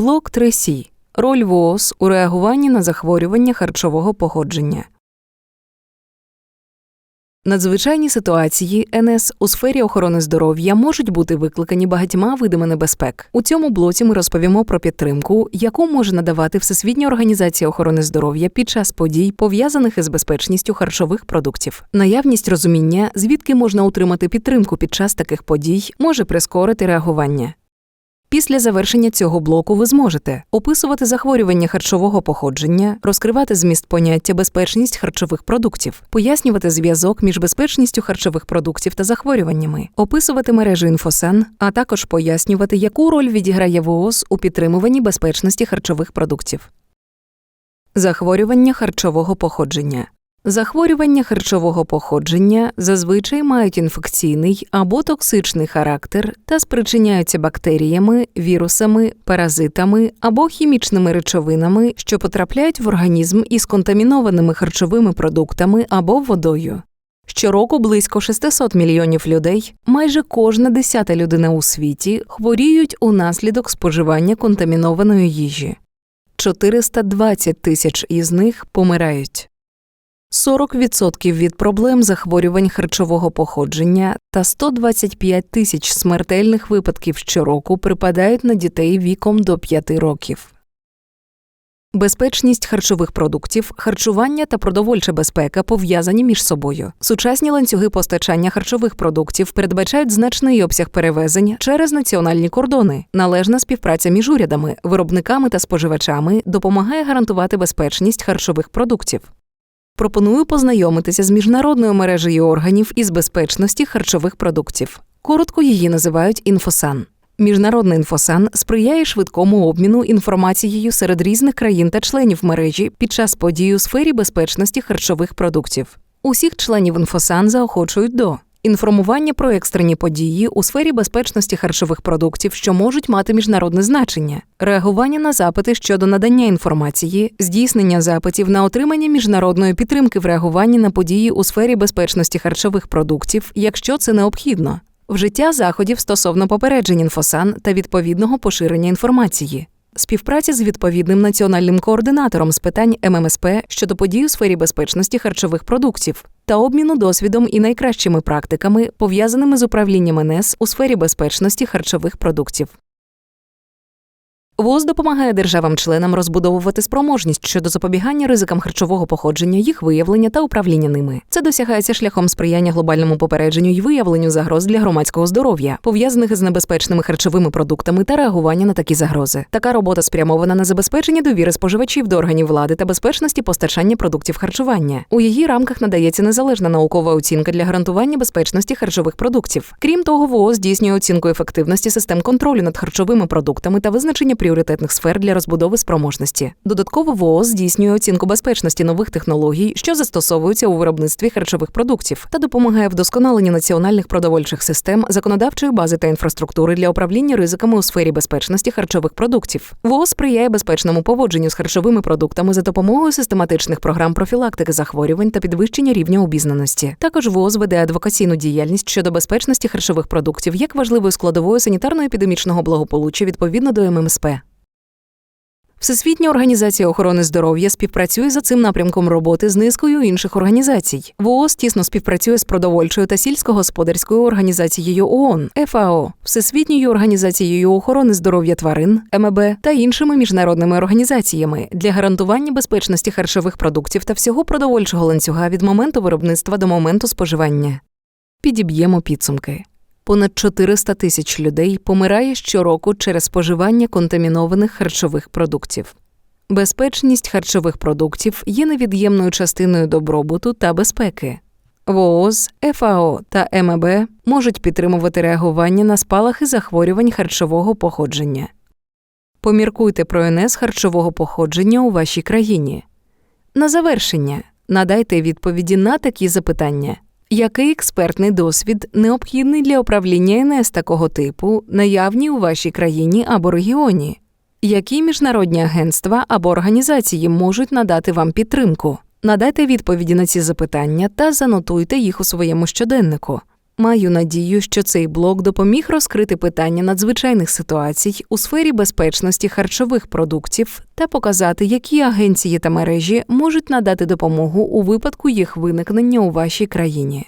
Блок 3С. Роль ВООЗ у реагуванні на захворювання харчового походження. Надзвичайні ситуації НС у сфері охорони здоров'я можуть бути викликані багатьма видами небезпек. У цьому блоці ми розповімо про підтримку, яку може надавати Всесвітня організація охорони здоров'я під час подій, пов'язаних із безпечністю харчових продуктів. Наявність розуміння, звідки можна отримати підтримку під час таких подій, може прискорити реагування. Після завершення цього блоку ви зможете описувати захворювання харчового походження, розкривати зміст поняття безпечність харчових продуктів, пояснювати зв'язок між безпечністю харчових продуктів та захворюваннями, описувати мережу інфосен, а також пояснювати, яку роль відіграє ВООЗ у підтримуванні безпечності харчових продуктів. Захворювання харчового походження. Захворювання харчового походження зазвичай мають інфекційний або токсичний характер та спричиняються бактеріями, вірусами, паразитами або хімічними речовинами, що потрапляють в організм із контамінованими харчовими продуктами або водою. Щороку близько 600 мільйонів людей, майже кожна десята людина у світі, хворіють унаслідок споживання контамінованої їжі. 420 тисяч із них помирають. 40% від проблем захворювань харчового походження та 125 тисяч смертельних випадків щороку припадають на дітей віком до 5 років. Безпечність харчових продуктів, харчування та продовольча безпека пов'язані між собою. Сучасні ланцюги постачання харчових продуктів передбачають значний обсяг перевезень через національні кордони. Належна співпраця між урядами, виробниками та споживачами допомагає гарантувати безпечність харчових продуктів. Пропоную познайомитися з міжнародною мережею органів із безпечності харчових продуктів. Коротко її називають інфосан. Міжнародний інфосан сприяє швидкому обміну інформацією серед різних країн та членів мережі під час подій у сфері безпечності харчових продуктів. Усіх членів інфосан заохочують до інформування про екстрені події у сфері безпечності харчових продуктів, що можуть мати міжнародне значення, реагування на запити щодо надання інформації, здійснення запитів на отримання міжнародної підтримки в реагуванні на події у сфері безпечності харчових продуктів, якщо це необхідно, вжиття заходів стосовно попереджень інфосан та відповідного поширення інформації. Співпраця з відповідним національним координатором з питань ММСП щодо подій у сфері безпечності харчових продуктів та обміну досвідом і найкращими практиками, пов'язаними з управлінням НС у сфері безпечності харчових продуктів. ВОЗ допомагає державам-членам розбудовувати спроможність щодо запобігання ризикам харчового походження, їх виявлення та управління ними. Це досягається шляхом сприяння глобальному попередженню і виявленню загроз для громадського здоров'я, пов'язаних з небезпечними харчовими продуктами та реагування на такі загрози. Така робота спрямована на забезпечення довіри споживачів до органів влади та безпечності постачання продуктів харчування. У її рамках надається незалежна наукова оцінка для гарантування безпечності харчових продуктів. Крім того, ВООЗ здійснює оцінку ефективності систем контролю над харчовими продуктами та визначення пріоритетних сфер для розбудови спроможності. Додатково ВООЗ здійснює оцінку безпечності нових технологій, що застосовуються у виробництві харчових продуктів, та допомагає вдосконаленню національних продовольчих систем, законодавчої бази та інфраструктури для управління ризиками у сфері безпечності харчових продуктів. ВООЗ сприяє безпечному поводженню з харчовими продуктами за допомогою систематичних програм профілактики захворювань та підвищення рівня обізнаності. Також ВООЗ веде адвокаційну діяльність щодо безпечності харчових продуктів як важливою складовою санітарно-епідемічного благополуччя відповідно до ММСП. Всесвітня організація охорони здоров'я співпрацює за цим напрямком роботи з низкою інших організацій. ВООЗ тісно співпрацює з продовольчою та сільськогосподарською організацією ООН, ФАО, Всесвітньою організацією охорони здоров'я тварин, МЕБ та іншими міжнародними організаціями для гарантування безпечності харчових продуктів та всього продовольчого ланцюга від моменту виробництва до моменту споживання. Підіб'ємо підсумки. Понад 400 тисяч людей помирає щороку через споживання контамінованих харчових продуктів. Безпечність харчових продуктів є невід'ємною частиною добробуту та безпеки. ВООЗ, ФАО та МЕБ можуть підтримувати реагування на спалахи захворювань харчового походження. Поміркуйте про НС харчового походження у вашій країні. На завершення надайте відповіді на такі запитання. Який експертний досвід необхідний для управління НС такого типу, наявні у вашій країні або регіоні? Які міжнародні агентства або організації можуть надати вам підтримку? Надайте відповіді на ці запитання та занотуйте їх у своєму щоденнику. Маю надію, що цей блок допоміг розкрити питання надзвичайних ситуацій у сфері безпечності харчових продуктів та показати, які агенції та мережі можуть надати допомогу у випадку їх виникнення у вашій країні.